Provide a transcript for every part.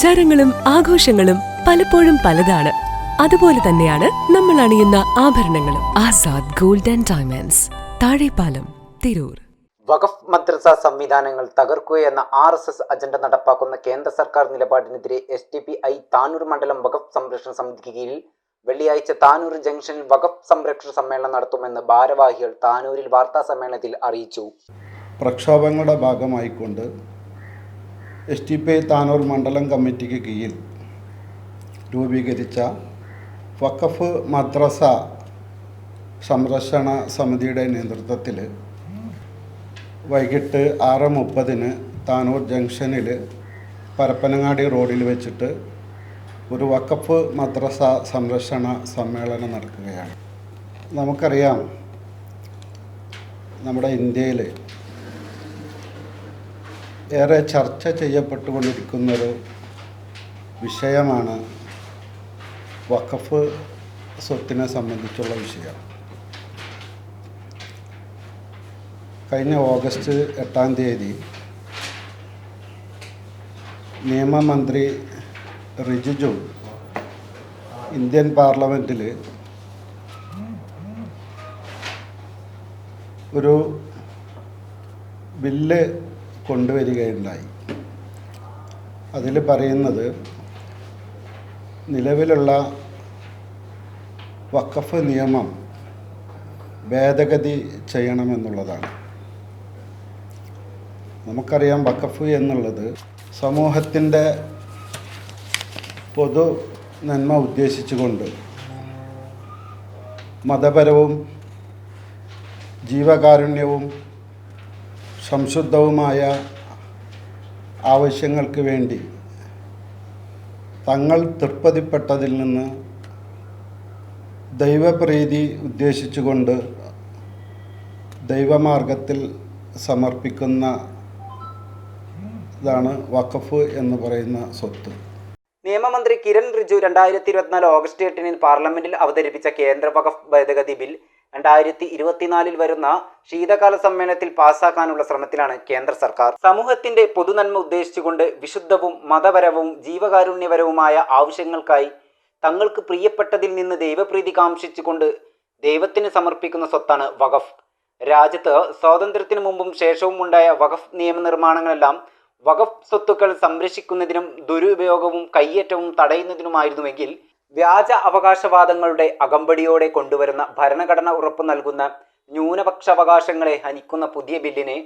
ആചാരങ്ങളും ആഘോഷങ്ങളും പലപ്പോഴും പലതാണ്. അതുപോലെ തന്നെയാണ് നമ്മൾ അണിയുന്ന ആഭരണങ്ങളും. Azad gold and diamonds Thazhepalam Tirur. Waqf madrasa സംവിധാനങ്ങൾ തകർക്കുകയെന്ന ആർ എസ് എസ് അജണ്ട നടപ്പാക്കുന്ന കേന്ദ്ര സർക്കാർ നിലപാടിനെതിരെ S T P I Tanur മണ്ഡലം വഖഫ് സംരക്ഷണ സമിതിക്ക് കീഴിൽ വെള്ളിയാഴ്ച താനൂർ ജംഗ്ഷനിൽ വഖഫ് സംരക്ഷണ സമ്മേളനം നടത്തുമെന്ന് ഭാരവാഹികൾ താനൂരിൽ വാർത്താ സമ്മേളനത്തിൽ അറിയിച്ചു. പ്രക്ഷോഭങ്ങളുടെ ഭാഗമായിക്കൊണ്ട് എസ് ടി പി താനൂർ മണ്ഡലം കമ്മിറ്റിക്ക് കീഴിൽ രൂപീകരിച്ച വഖഫ് മദ്രസ സംരക്ഷണ സമിതിയുടെ നേതൃത്വത്തിൽ വൈകിട്ട് ആറ് മുപ്പതിന് താനൂർ ജംഗ്ഷനിൽ പരപ്പനങ്ങാടി റോഡിൽ വെച്ചിട്ട് ഒരു വഖഫ് മദ്രസ സംരക്ഷണ സമ്മേളനം നടക്കുകയാണ്. നമുക്കറിയാം നമ്മുടെ ഇന്ത്യയിൽ ഏറെ ചർച്ച ചെയ്യപ്പെട്ടുകൊണ്ടിരിക്കുന്നൊരു വിഷയമാണ് വഖഫ് സ്വത്തിനെ സംബന്ധിച്ചുള്ള വിഷയം. കഴിഞ്ഞ ഓഗസ്റ്റ് എട്ടാം തീയതി നിയമമന്ത്രി റിജിജു ഇന്ത്യൻ പാർലമെന്റിൽ ഒരു ബില്ല് കൊണ്ടുവരികയുണ്ടായി. അതിൽ പറയുന്നത് നിലവിലുള്ള വഖഫ് നിയമം ഭേദഗതി ചെയ്യണമെന്നുള്ളതാണ്. നമുക്കറിയാം വഖഫ് എന്നുള്ളത് സമൂഹത്തിന്റെ പൊതു നന്മ ഉദ്ദേശിച്ചുകൊണ്ട് മതപരവും ജീവകാരുണ്യവും സംശുദ്ധവുമായ ആവശ്യങ്ങൾക്ക് വേണ്ടി തങ്ങൾ തൃപ്തിപ്പെട്ടതിൽ നിന്ന് ദൈവപ്രീതി ഉദ്ദേശിച്ചുകൊണ്ട് ദൈവമാർഗത്തിൽ സമർപ്പിക്കുന്ന ഇതാണ് വഖഫ് എന്ന് പറയുന്ന സ്വത്ത്. നിയമമന്ത്രി കിരൺ റിജു രണ്ടായിരത്തി ഇരുപത്തിനാല് ഓഗസ്റ്റ് എട്ടിന് പാർലമെന്റിൽ അവതരിപ്പിച്ച കേന്ദ്ര വഖഫ് ഭേദഗതി ബിൽ രണ്ടായിരത്തി ഇരുപത്തിനാലിൽ വരുന്ന ശീതകാല സമ്മേളനത്തിൽ പാസാക്കാനുള്ള ശ്രമത്തിലാണ് കേന്ദ്ര സർക്കാർ. സമൂഹത്തിന്റെ പൊതുനന്മ ഉദ്ദേശിച്ചുകൊണ്ട് വിശുദ്ധവും മതപരവും ജീവകാരുണ്യപരവുമായ ആവശ്യങ്ങൾക്കായി തങ്ങൾക്ക് പ്രിയപ്പെട്ടതിൽ നിന്ന് ദൈവപ്രീതി കാംക്ഷിച്ചുകൊണ്ട് ദൈവത്തിന് സമർപ്പിക്കുന്ന സ്വത്താണ് വഖഫ്. രാജ്യത്ത് സ്വാതന്ത്ര്യത്തിനു മുമ്പും ശേഷവും ഉണ്ടായ വഖഫ് നിയമനിർമ്മാണങ്ങളെല്ലാം വഖഫ് സ്വത്തുക്കൾ സംരക്ഷിക്കുന്നതിനും ദുരുപയോഗവും കയ്യേറ്റവും തടയുന്നതിനുമായിരുന്നുവെങ്കിൽ വ്യാജ അവകാശവാദങ്ങളുടെ അകമ്പടിയോടെ കൊണ്ടുവരുന്ന ഭരണഘടന ഉറപ്പു നൽകുന്ന ന്യൂനപക്ഷാവകാശങ്ങളെ ഹനിക്കുന്ന പുതിയ ബില്ലിനെ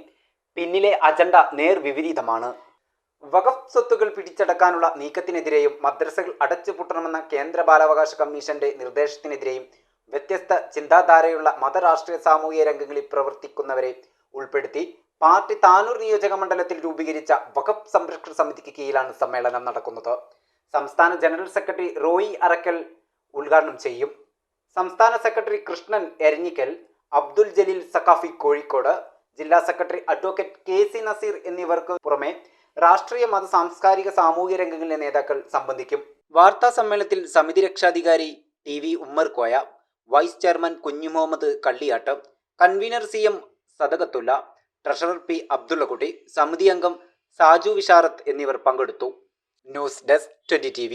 പിന്നിലെ അജണ്ട നേർവിപരീതമാണ് വഖഫ് സ്വത്തുകൾ പിടിച്ചടക്കാനുള്ള നീക്കത്തിനെതിരെയും മദ്രസകൾ അടച്ചുപൂട്ടണമെന്ന കേന്ദ്ര ബാലാവകാശ കമ്മീഷന്റെ നിർദ്ദേശത്തിനെതിരെയും വ്യത്യസ്ത ചിന്താധാരയുള്ള മതരാഷ്ട്രീയ സാമൂഹിക രംഗങ്ങളിൽ പ്രവർത്തിക്കുന്നവരെ ഉൾപ്പെടുത്തി പാർട്ടി താനൂർ നിയോജക മണ്ഡലത്തിൽ രൂപീകരിച്ച വഖഫ് സംരക്ഷണ സമിതിക്ക് കീഴിലാണ് സമ്മേളനം നടക്കുന്നത്. സംസ്ഥാന ജനറൽ സെക്രട്ടറി റോയി അറക്കൽ ഉദ്ഘാടനം ചെയ്യും. സംസ്ഥാന സെക്രട്ടറി കൃഷ്ണൻ എരഞ്ഞിക്കൽ അബ്ദുൽ ജലീൽ സഖാഫി കോഴിക്കോട് ജില്ലാ secretary advocate K C Naseer എന്നിവർക്ക് പുറമെ രാഷ്ട്രീയ മത സാംസ്കാരിക സാമൂഹിക രംഗങ്ങളിലെ നേതാക്കൾ സംബന്ധിക്കും. വാർത്താ സമ്മേളനത്തിൽ സമിതി രക്ഷാധികാരി T V Ummer Koya vice chairman Kunju Muhammad Kalliyat convener C M Sadakathulla treasurer P Abdullakutty സമിതി അംഗം സാജു വിശാരത്ത് എന്നിവർ പങ്കെടുത്തു. News desk twenty T